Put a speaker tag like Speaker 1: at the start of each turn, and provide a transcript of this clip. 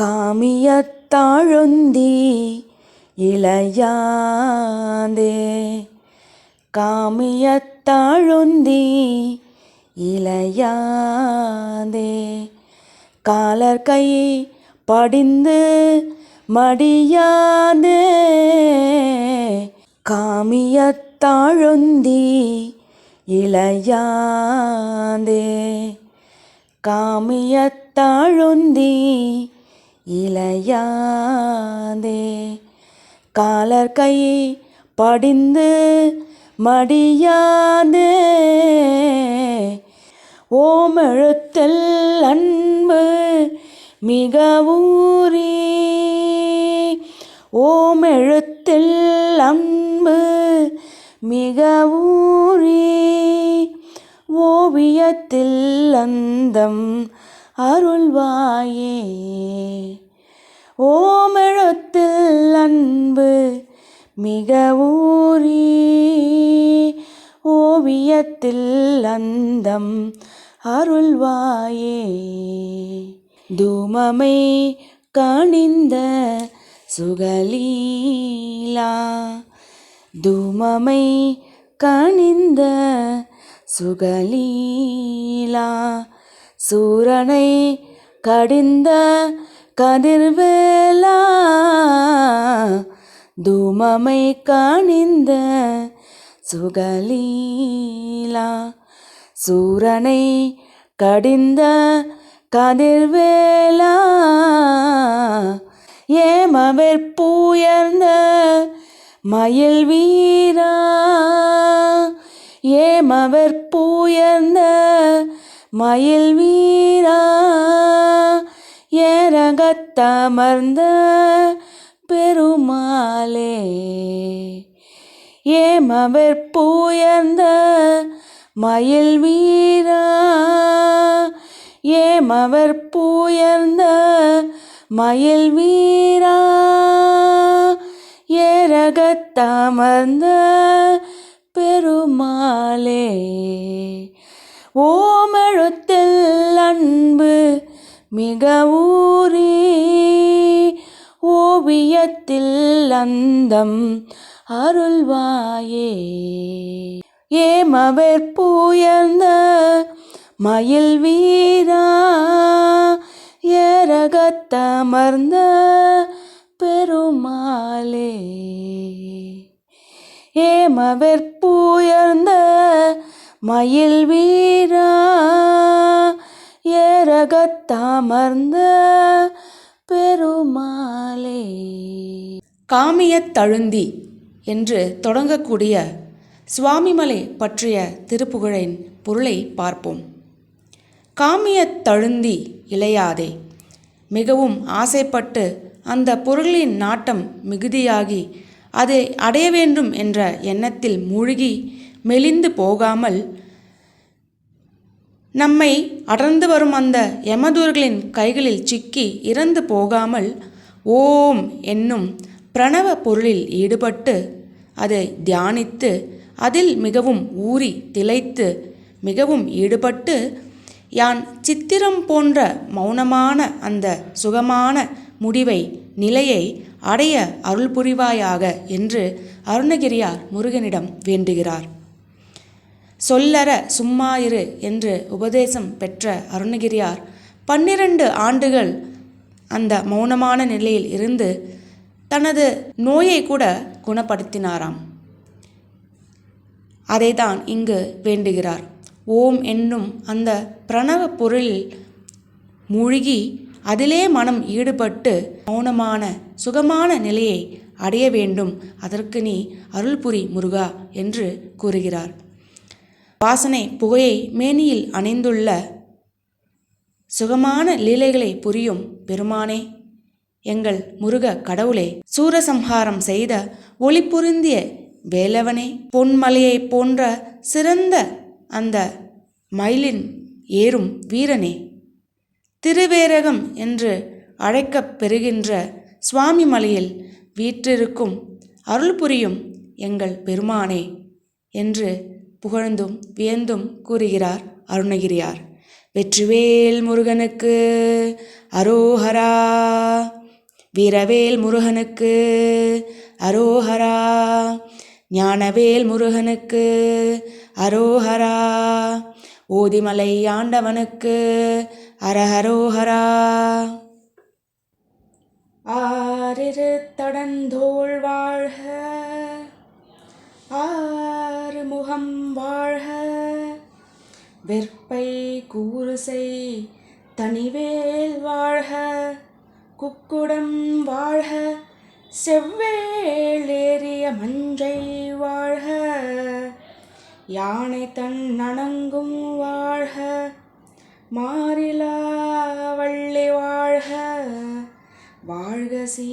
Speaker 1: காமியத்தாழுந்தி இளையாதே. காமியத்தாழுந்தி இளையாதே. Collar கை படிந்து மடியாதே. காமியத்தாழுந்தி இளையாதே. காமியத்தாழுந்தி இளையாதே. Collar கை படிந்து மடியாதே. ஓமெழுத்தில் அன்பு மிக ஊறி. ஓமெழுத்தில் அன்பு மிக ஊறி. ஓவியத்தில் அந்தம் அருள்வாயே. ஓமெழுத்தில் அன்பு மிக ஊறி ஓவியத்தில் அந்தம் அருள்வாயே. தூமமை கணிந்த சுகலீலா தூமமை கணிந்த சுகலீலா சூரனை கடிந்த கதிர்வேலா தூமமை கணிந்த சுகலீலா. சூரனை கடிந்த கதிர்வேலா ஏமவர் பூயர்ந்த மயில் வீரா. ஏமவர் பூயர்ந்த மயில் வீரா ஏரகத்தமர்ந்த பெருமாளே ஏமவர் ஏமவெற்புயர்ந்த மயில் வீரா ஏமவர் ஏமவெற்புயர்ந்த மயில் வீரா ஏரகத்தமர்ந்த பெருமாளே. ஓமெழுத்தில் அன்பு மிக ஊறி ஓவியத்தில் அந்தம் அருள்வாயே. ஏமவர் ஏமவெற்புயர்ந்த மயில் வீரா ஏரகத்தமர்ந்த பெருமாளே. ஏமவர் ஏமவெற்புயர்ந்த மயில் வீரா ஏரகத்தாமர்ந்த பெருமாளே. காமியத் தழுந்தி என்று தொடங்கக்கூடிய சுவாமிமலை பற்றிய திருப்புகழின் பொருளை பார்ப்போம். காமியத் தழுந்தி இளையாதே. மிகவும் ஆசைப்பட்டு அந்த பொருளின் நாட்டம் மிகுதியாகி அதை அடைய வேண்டும் என்ற எண்ணத்தில் மூழ்கி மெலிந்து போகாமல் நம்மை அடர்ந்து வரும் அந்த யமதூர்களின் கைகளில் சிக்கி இறந்து போகாமல் ஓம் என்னும் பிரணவ பொருளில் ஈடுபட்டு அதை தியானித்து அதில் மிகவும் ஊறி திளைத்து மிகவும் ஈடுபட்டு யான் சித்திரம் போன்ற மௌனமான அந்த சுகமான முடிவை நிலையை அடைய அருள் புரிவாயாக என்று அருணகிரியார் முருகனிடம் வேண்டுகிறார். சொல்லற சும்மா இரு என்று உபதேசம் பெற்ற அருணகிரியார் பன்னிரண்டு ஆண்டுகள் அந்த மௌனமான நிலையில் இருந்து தனது நோயை கூட குணப்படுத்தினாராம். அதைதான் இங்கு வேண்டுகிறார். ஓம் என்னும் அந்த பிரணவ பொருளில் மூழ்கி அதிலே மனம் ஈடுபட்டு மௌனமான சுகமான நிலையை அடைய வேண்டும். அதற்கு நீ அருள்புரி முருகா என்று கூறுகிறார். வாசனை புகையை மேனியில் அணிந்துள்ள சுகமான லீலைகளை புரியும் பெருமானே எங்கள் முருக கடவுளே சூரசம்ஹாரம் செய்த ஒளி பொருந்திய வேலவனே பொன்மலையைப் போன்ற சிறந்த அந்த மயிலின் ஏறும் வீரனே திருவேரகம் என்று அழைக்கப் பெறுகின்ற சுவாமி மலையில் வீற்றிருக்கும் அருள் புரியும் எங்கள் பெருமானே என்று புகழ்ந்தும் வியந்தும் கூறுகிறார் அருணகிரியார். வெற்றிவேல் முருகனுக்கு அரோஹரா வீரவேல் முருகனுக்கு அரோஹரா ஞானவேல் முருகனுக்கு அரோஹரா ஓதிமலை ஆண்டவனுக்கு அரஹரோஹரா. ஆரிரு தடந்தோள் வாழ்க வாழ்க வெற்பை கூறுசை தனிவேல் வாழ்க குக்குடம் வாழ்க செவ்வேளேறிய மஞ்சை வாழ்க யானை தன் நணங்கும் வாழ்க மாறிலா வள்ளி வாழ்க வாழ்க சீ